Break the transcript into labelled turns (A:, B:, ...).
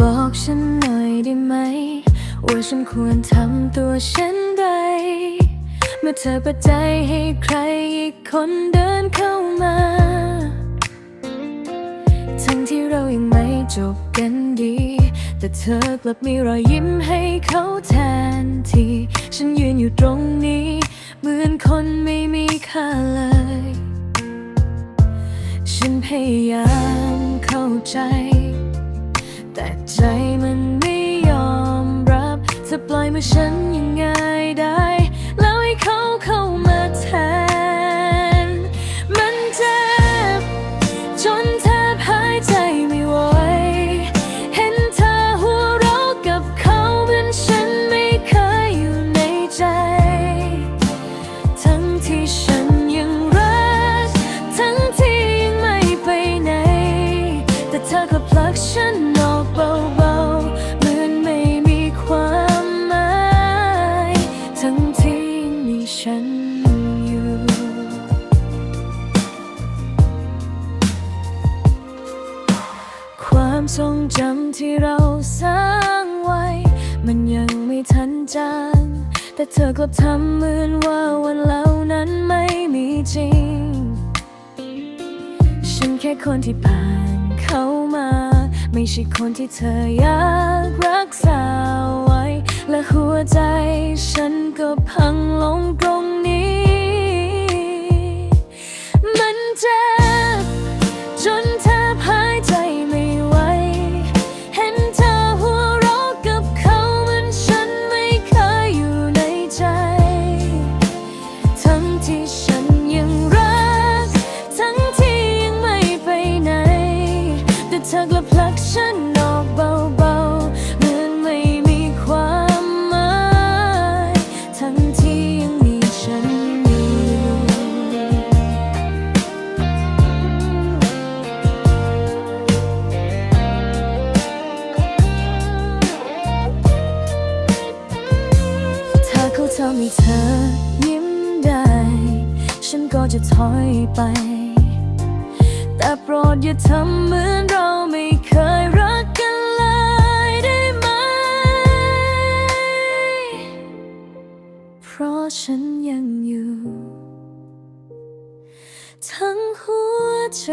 A: บอกฉันหน่อยได้ไหม ว่าฉันควรทำตัวเช่นใดเมื่อเธอเปิดใจให้ใครอีกคนเดินเข้ามา ทั้งที่เรายังไม่จบกันดี แต่เธอกลับมีรอยยิ้มให้เขาแทนที่ ฉันยืนอยู่ตรงนี้ เหมือนคนไม่มีค่าเลย ฉันพยายามเข้าใจ แต่ใจมันไม่ยอมรับเธอปล่อยมือฉัน ทั้งที่มีฉันอยู่ ความทรงจำที่เราสร้างไว้ มันยังไม่ทันจางแต่เธอกลับทำเหมือนว่าวันเหล่านั้นไม่มีจริง ฉันแค่คนที่ผ่านเข้ามา ไม่ใช่คนที่เธออยากรักษา ธอกลับผลักฉันออกเบาๆเหมือนไม่มีความหมาย ทั้งที่ยังมีฉันอยู่ถ้าเขาทำให้เธอยิ้มได้ ฉันก็จะถอยไป ดอย่าทำเหมือนเราไม่เคยรักกันเลยได้ไหม เพราะฉันยังอยู่ ทั้งหัวใจ